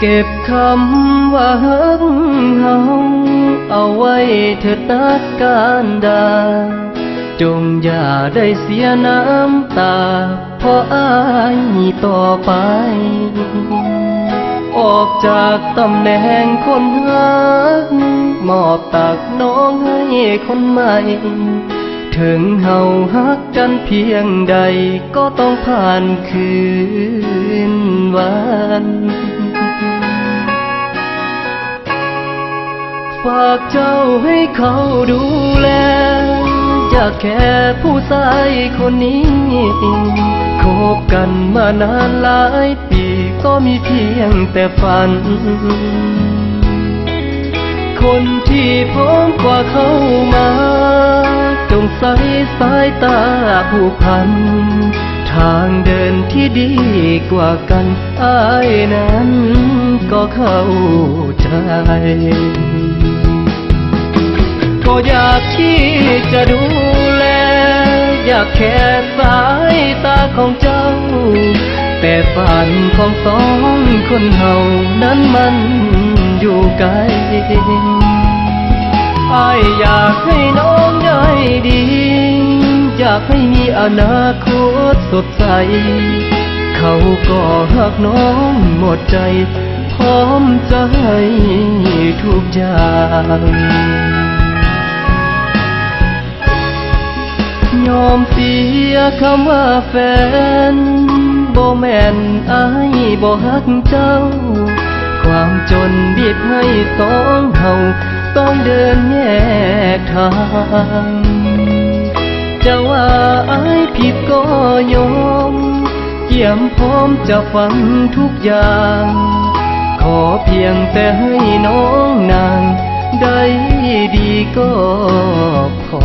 เก็บคำว่าฮักเฮาเอาไว้เถิดนักการดา จงอย่าได้เสียน้ำตา เพราะอายต่อไป ออกจากตำแหน่งคนฮัก มอบตักน้องให้คนใหม่ ถึงเฮาฮักกันเพียงใดก็ต้องผ่านคืนวัน ฝากเจ้าให้เขาดูแลอยากแค่ผู้ชายคนนี้คบกันมานานหลายปีก็มีเพียงแต่ฝัน คนที่พร้อมกว่าเขามาจงใส่สายตาผู้พัน ทางเดินที่ดีกว่ากันอายนั้นก็เข้าใจ อยากที่จะดูแล อยากแค่สายตาของเจ้า แต่ฝันของสองคนเฮานั้นมันอยู่ไกลอยอยากให้น้องได้ดี อยากให้มีอนาคตสดใส เขาก็หักน้องหมดใจ พร้อมจะให้ทุกอย่าง เสียคำว่าแฟนบ่แม่นอายบ่ฮักเจ้า ความจนบีบให้สองเฮาต้องเดินแยกทางจะว่าอายผิดก็ยอมเกี่ยมพร้อมจะฟังทุกอย่าง ขอเพียงแต่ให้น้องนางได้ดีก็พอ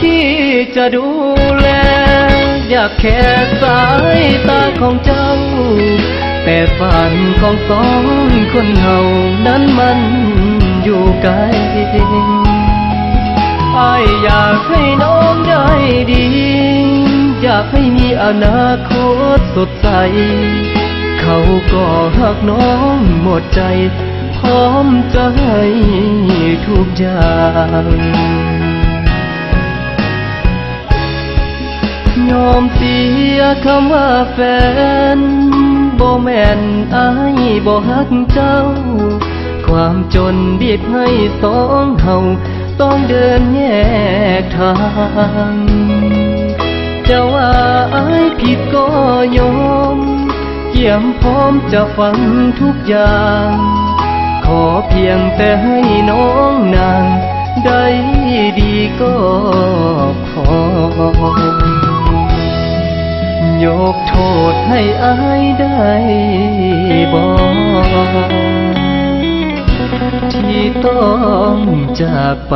ที่จะดูแล อยากแค่สายตาของเจ้า แต่ฝันของสองคนเฮานั้นมันอยู่ไกลอายอยากให้น้องได้ดี อยากให้มีอนาคตสดใส เขาก็หักน้องหมดใจ พร้อมจะให้ทุกอย่าง ยอมเสียคำว่าแฟนบ่แม่นอายบ่ฮักเจ้า ความจนบีบให้สองเฮาต้องเดินแยกทางจะว่าอายผิดก็ยอมเกี่ยมพร้อมจะฟังทุกอย่าง ขอเพียงแต่ให้น้องนางได้ดีก็ ยกโทษให้อายได้บอกที่ต้องจากไป